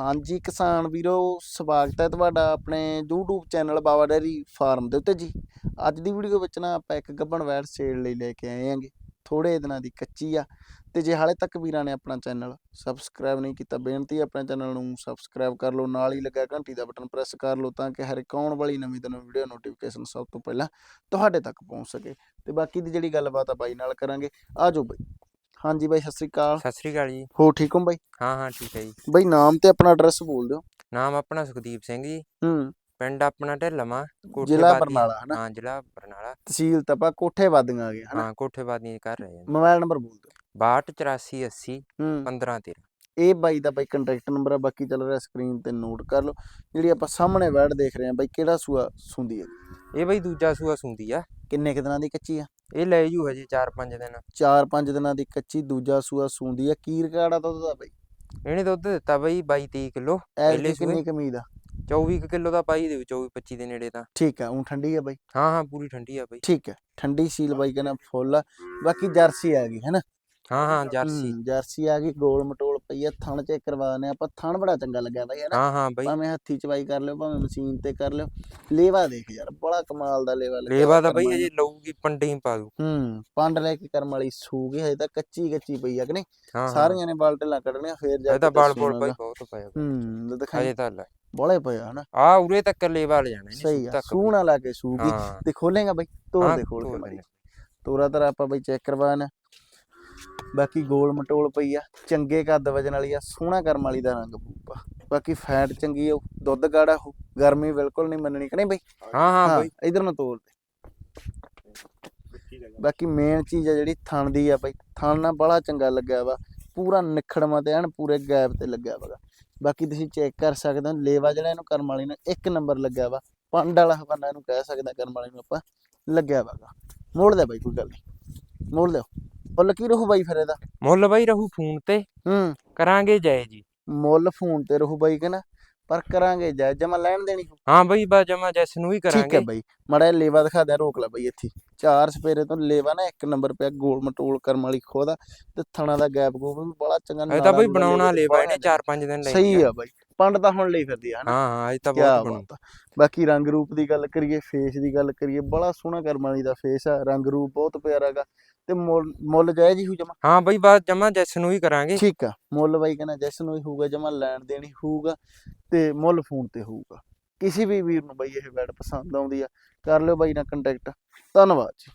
ਹਾਂਜੀ, ਕਿਸਾਨ ਵੀਰੋ, ਸਵਾਗਤ ਹੈ ਤੁਹਾਡਾ ਆਪਣੇ YouTube channel Baba dairy farm ਦੇ ਉੱਤੇ ਜੀ। ਅੱਜ ਦੀ ਵੀਡੀਓ ਵਿੱਚ ਨਾ ਆਪਾਂ ਇੱਕ ਗੱਭਣ ਵੈੜ ਸੇਲ ਲਈ ਲੈ ਕੇ ਆਏ ਹਾਂਗੇ। ਥੋੜੇ ਦਿਨਾਂ ਦੀ ਕੱਚੀ ਆ ਤੇ ਜੇ ਹਾਲੇ ਤੱਕ ਵੀਰਾਂ ਨੇ ਆਪਣਾ ਚੈਨਲ ਸਬਸਕ੍ਰਾਈਬ ਨਹੀਂ ਕੀਤਾ, ਬੇਨਤੀ ਆਪਣੇ ਚੈਨਲ ਨੂੰ ਸਬਸਕ੍ਰਾਈਬ ਕਰ ਲਓ, ਨਾਲ ਹੀ ਲੱਗਾ ਘੰਟੀ ਦਾ ਬਟਨ ਪ੍ਰੈਸ ਕਰ ਲਓ ਤਾਂ ਕਿ ਹਰ ਇੱਕ ਆਉਣ ਵਾਲੀ ਨਵੀਂ ਤੋਂ ਨਵੀਂ ਵੀਡੀਓ ਨੋਟੀਫਿਕੇਸ਼ਨ ਸਭ ਤੋਂ ਪਹਿਲਾਂ ਤੁਹਾਡੇ ਤੱਕ ਪਹੁੰਚ ਸਕੇ। ਤੇ ਬਾਕੀ ਦੀ ਜਿਹੜੀ ਗੱਲਬਾਤ ਆ ਬਾਈ ਨਾਲ ਕਰਾਂਗੇ ਆਜੋ ਬਾਈ। ਹਾਂਜੀ ਬਾਈ ਸਤਿ ਸ੍ਰੀ ਅਕਾਲ। ਸਤਿ ਸ੍ਰੀ ਅਕਾਲ ਜੀ। ਹੋ ਠੀਕ ਹੋ ਬਾਈ? ਹਾਂ ਹਾਂ ਠੀਕ ਹੈ ਜੀ। ਬਾਈ ਨਾਮ ਤੇ ਆਪਣਾ ਐਡਰੈਸ ਬੋਲ ਦਿਓ। ਨਾਮ ਆਪਣਾ ਸੁਖਦੀਪ ਸਿੰਘ ਜੀ। ਹੂੰ। ਪਿੰਡ ਆਪਣਾ ਢਿੱਲਵਾਂ ਜ਼ਿਲ੍ਹਾ ਬਰਨਾਲਾ, ਹਨਾ? ਹਾਂ ਜ਼ਿਲ੍ਹਾ ਬਰਨਾਲਾ। ਤਹਿਸੀਲ ਤਪਾ ਕੋਠੇ ਵਾਦੀਆਂ ਆ ਗਏ ਹਨਾ? ਹਾਂ ਕੋਠੇ ਬਾਦੀ ਕਰ ਰਹੇ ਹਾਂ ਮੋਬਾਈਲ ਨੰਬਰ ਬੋਲ ਦਿਓ। 62 80 ਹੂੰ। 15 13 ਇਹ ਬਾਈ ਦਾ ਬਾਈ ਕੰਟੈਕਟ ਨੰਬਰ ਆ ਬਾਕੀ ਚੱਲ ਰਿਹਾ ਸਕਰੀਨ ਤੇ ਨੋਟ ਕਰ ਲਓ। ਜਿਹੜੀ ਆਪਾਂ ਸਾਹਮਣੇ ਵੈੜ ਦੇਖ ਰਹੇ ਆ ਬਾਈ ਕਿਹੜਾ ਸੂਆ ਸੁੰਦੀ ਹੈ ਇਹ ਬਈ ਦੂਜਾ ਸੂਆ ਸੁੰਦੀ ਆ। ਕਿੰਨੇ ਕੁ ਦਿਨਾਂ ਦੀ ਕੱਚੀ ਆ? ਇਹ ਲੈ ਜੂ ਹਜੇ 4-5 ਦਿਨ। 4-5 ਦਿਨਾਂ ਦੀ ਕੱਚੀ ਦੂਜਾ ਸੂਆ ਸੁੰਦੀ ਆ। ਕੀ ਰਿਕਾਰਡ ਆ ਦੁੱਧ ਦਾ ਬਾਈ? ਇਹਨੇ ਦੁੱਧ ਦਿੱਤਾ ਬਈ 22-23 ਕਿਲੋ ਐਲ ਪਹਿਲੇ ਕਿੰਨੀ ਸੂਏ? ਕਮੀਦ ਆ 24 ਕਿਲੋ ਦਾ ਪਾਈ ਦੇਊ 24-25 ਦੇ ਨੇੜੇ ਤਾਂ। ਠੀਕ ਆ ਉਹ ਠੰਡੀ ਆ ਬਾਈ? ਹਾਂ ਹਾਂ ਪੂਰੀ ਠੰਡੀ ਆ ਬਈ। ਠੀਕ ਹੈ ਠੰਡੀ ਸੀਲ ਬਾਈ ਕਹਿੰਦਾ ਫੁੱਲ ਆ। ਬਾਕੀ ਜਰਸੀ ਆ ਗਈ ਹੈਨਾ ਹਾਂ ਹਾਂ ਜਰਸੀ। ਜਰਸੀ ਆ ਗਈ ਗੋਲ ਮਟੋਲ ਪਈ ਆ ਥਣ ਚੈੱਕ ਕਰਵਾਣੇ ਆਪਾਂ ਥਣ ਬੜਾ ਚੰਗਾ ਲੱਗਿਆ ਬਾਈ ਹੈਨਾ ਹਾਂ ਹਾਂ ਬਈ। ਭਾਵੇਂ ਹੱਥੀ ਚਵਾਈ ਕਰ ਲਿਓ ਭਾਵੇਂ ਮਸ਼ੀਨ ਤੇ ਕਰ ਲਿਓ। ਲੇਵਾ ਦੇਖ ਯਾਰ ਬੜਾ ਕਮਾਲ ਦਾ ਲੇਵਾ ਲੱਗਿਆ ਲੇਵਾ ਤਾਂ ਬਈ ਅਜੇ ਲਊਗੀ ਪੰਡੇ ਹੀ ਪਾ ਦੂ ਹੂੰ ਪੰਡ ਲੈ ਕੇ ਕਰਮ ਵਾਲੀ ਸੂਗੀ ਹਜੇ ਤਾਂ ਕੱਚੀ ਕੱਚੀ ਪਈ ਆ ਕਿ ਨਹੀਂ? ਸਾਰੀਆਂ ਨੇ ਬਾਲਟੀਆਂ ਕੱਢਣੀਆਂ ਫੇਰ ਜਾ ਇਹ ਤਾਂ ਕੇ ਬਾਲ ਬੋਲ। ਬਈ ਬਹੁਤ ਪਿਆ। ਹੂੰ ਦਿਖਾਈ। ਹਜੇ ਤਾਂ ਲੈ। ਬੋਲੇ ਪਿਆ ਹਨਾ? ਆ ਉਰੇ ਤੱਕ ਲੇਵਾ ਲੈ ਜਾਣਾ ਸਹੀ ਆ। ਸੂਣਾ ਲਾ ਕੇ ਸੂਗੀ। ਤੇ ਖੋਲੇਗਾ ਬਈ ਤੋੜ ਦੇ ਖੋਲ ਕੇ। ਤੋਰਾ ਤਰ ਆਪਾਂ ਬਈ ਚੈੱਕ ਕਰਵਾਣਾ ਬਾਕੀ ਗੋਲ ਮਟੋਲ ਪਈ ਆ ਚੰਗੇ ਕੱਦ ਵਜਨ ਵਾਲੀ ਆ ਸੋਹਣਾ ਕਰਮ ਵਾਲੀ ਦਾ ਰੰਗ ਬੂਪਾ ਬਾਕੀ ਫੈਟ ਚੰਗੀ ਆ ਦੁੱਧ ਗਾੜਾ ਹੋ ਗਰਮੀ ਬਿਲਕੁਲ ਨਹੀਂ ਮੰਨਣੀ ਕਿ ਨਹੀਂ ਬਈ? ਹਾਂ ਹਾਂ ਬਈ। ਇਧਰ ਨੂੰ ਤੋੜ ਦੇ। ਬਾਕੀ ਮੇਨ ਚੀਜ਼ ਆ ਜਿਹੜੀ ਥਣ ਦੀ ਆ ਬਈ ਥਣ ਨਾਲ ਬੜਾ ਚੰਗਾ ਲੱਗਿਆ ਵਾ। ਪੂਰਾ ਨਿਖੜਵਾ ਤੇ ਐਨ ਪੂਰੇ ਗੈਪ ਤੇ ਲੱਗਿਆ ਵਾ ਬਾਕੀ ਤੁਸੀਂ ਚੈੱਕ ਕਰ ਸਕਦੇ ਹੋ ਲੇਵਾ ਜਿਹੜਾ ਇਹਨੂੰ ਕਰਮ ਵਾਲੀ ਨੇ ਇੱਕ ਨੰਬਰ ਲੱਗਿਆ ਵਾ। ਪੰਡ ਵਾਲਾ ਹਵਾਨਾ ਇਹਨੂੰ ਕਹਿ ਸਕਦੇ ਕਰਮ ਵਾਲੀ ਨੂੰ ਆਪਾਂ ਲੱਗਿਆ ਵਾਗਾ ਮੋੜ ਦੇ ਬਾਈ ਕੋਈ ਗੱਲ ਨਹੀਂ। ਮੋੜ ਲਿਓ ਮੁੱਲ ਕੀ ਰਹੂ ਬਾਈ ਫਿਰ ਇਹਦਾ? ਮੁੱਲ ਬਈ ਰਹੂ ਫੋਨ ਤੇ। ਹੂੰ। ਕਰਾਂਗੇ ਜੈ ਜੀ। ਮੁੱਲ ਫੋਨ ਤੇ ਰਹੂ ਬਾਈ ਕਹਿੰਦਾ ਪਰ ਕਰਾਂਗੇ ਜੈ ਜਮਾ ਲੈਣ ਦੇਣੀ। ਹਾਂ ਬਈ ਬਾ ਜਮਾ ਜੈਸ ਨੂੰ ਵੀ ਠੀਕ ਕਰਾਂਗੇ। ਹੈ ਬਾਈ। ਮੜਾ ਲੇਵਾ ਦਿਖਾ ਦੇ ਰੋਕ ਲੈ ਬਾਈ ਇੱਥੇ। ਚਾਰ ਸਪੇਰੇ ਤੋਂ ਲੇਵਾ ਨਾ ਇੱਕ ਨੰਬਰ ਪਿਆ ਗੋਲ ਮਟੋਲ ਕਰਮ ਵਾਲੀ ਖੋਦਾ ਤੇ ਥਣਾ ਦਾ ਗੈਪ ਗੋਪ ਵੀ ਬੜਾ ਚੰਗਾ ਇਹ ਤਾਂ ਬਈ ਬਣਾਉਣਾ ਲੇਵੇ ਇਹਨੇ 4-5 ਦਿਨ ਲੈ ਸਹੀ ਆ। ਬਾਈ ਪੰਡ ਤਾਂ ਹੁਣ ਲਈ ਫਿਰਦੀ ਆ ਹਨਾ? ਹਾਂ ਹਾਂ ਇਹ ਤਾਂ ਬਹੁਤ ਬਣੂ। ਬਾਤ ਆ। ਬਾਕੀ ਰੰਗ ਰੂਪ ਦੀ ਗੱਲ ਕਰੀਏ ਫੇਸ ਦੀ ਗੱਲ ਕਰੀਏ ਬੜਾ ਸੋਹਣਾ ਕਰਮ ਵਾਲੀ ਦਾ ਫੇਸ ਆ ਰੰਗ ਰੂਪ ਬਹੁਤ ਪਿਆਰਾ ਹੈਗਾ ਤੇ ਮੁੱਲ ਮੁੱਲ ਜਾਇਜ਼ ਹੀ ਹੋ ਜਮਾ। ਹਾਂ ਬਈ ਬਾ ਜਮਾ ਜੈਸ ਨੂੰ ਵੀ ਕਰਾਂਗੇ। ਠੀਕ ਆ ਮੁੱਲ ਬਾਈ ਕਹਿੰਦਾ ਜਿਸ ਨੂੰ ਵੀ ਹੋਊਗਾ ਜਮਾ ਲੈਣ ਦੇਣੀ ਹੋਊਗਾ ਤੇ ਮੁੱਲ ਫੋਨ ਤੇ ਹੋਊਗਾ। ਕਿਸੇ ਵੀ ਵੀਰ ਨੂੰ ਬਾਈ ਇਹ ਵੈਡ ਪਸੰਦ ਆਉਂਦੀ ਆ, ਕਰ ਲਿਓ ਬਾਈ ਨਾਲ ਕੰਟੈਕਟ ਧੰਨਵਾਦ ਜੀ।